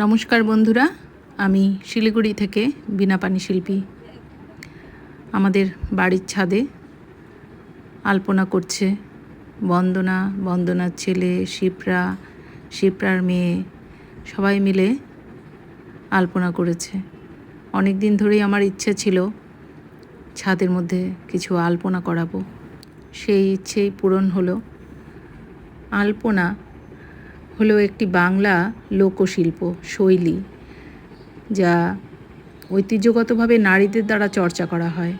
নমস্কার বন্ধুরা, আমি শিলিগুড়ি থেকে বিনা পানি শিল্পী আমাদের বাড়ির ছাদে আলপনা করছে বন্দনা, বন্দনার ছেলে, শিপ্রা, শিপ্রার মেয়ে, সবাই মিলে আলপনা করেছে। অনেক দিন ধরেই আমার ইচ্ছা ছিল ছাদের মধ্যে কিছু আলপনা করাবো। সেই ইচ্ছেই পূরণ হলো। আলপনা হলো একটি বাংলা লোকশিল্প শৈলী, যা ঐতিহ্যগতভাবে নারীদের দ্বারা চর্চা করা হয়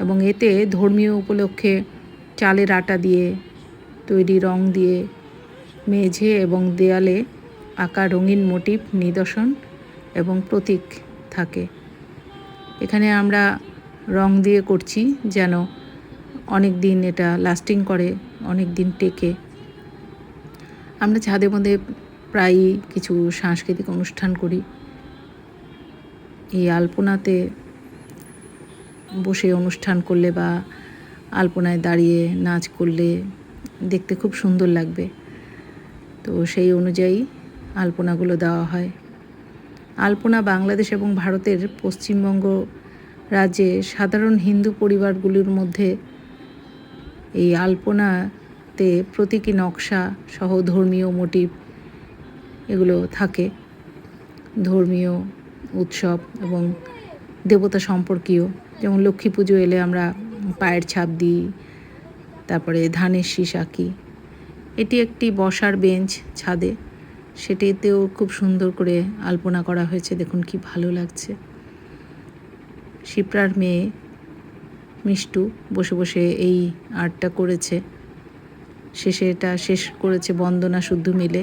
এবং এতে ধর্মীয় উপলক্ষে চালের আটা দিয়ে, তৈরি রং দিয়ে, মেঝে এবং দেয়ালে আঁকা রঙিন মোটিভ, নিদর্শন এবং প্রতীক থাকে। এখানে আমরা রং দিয়ে করছি যেন অনেক দিন এটা লাস্টিং করে, অনেক দিন টেকে। আমরা ছাদের মধ্যে প্রায়ই কিছু সাংস্কৃতিক অনুষ্ঠান করি, এই আলপনাতে বসে অনুষ্ঠান করলে বা আলপনায় দাঁড়িয়ে নাচ করলে দেখতে খুব সুন্দর লাগবে। তো সেই অনুযায়ী আলপনাগুলো দেওয়া হয়। আলপনা বাংলাদেশ এবং ভারতের পশ্চিমবঙ্গ রাজ্যে সাধারণ হিন্দু পরিবারগুলির মধ্যে এই আলপনাতে প্রতীকী নকশা সহ ধর্মীয় মোটিভ এগুলো থাকে। ধর্মীয় উৎসব এবং দেবতা সম্পর্কীয়, যেমন লক্ষ্মী পুজো এলে আমরা পায়ের ছাপ দিই, তারপরে ধানের শীষ আঁকি। এটি একটি বসার বেঞ্চ ছাদে। সেটিতেও খুব সুন্দর করে আলপনা করা হয়েছে, দেখুন কি ভালো লাগছে। শিপ্রার মেয়ে মিষ্টু বসে বসে এই আর্টটা করেছে। শেষে এটা শেষ করেছে বন্দনা শুদ্ধ মিলে।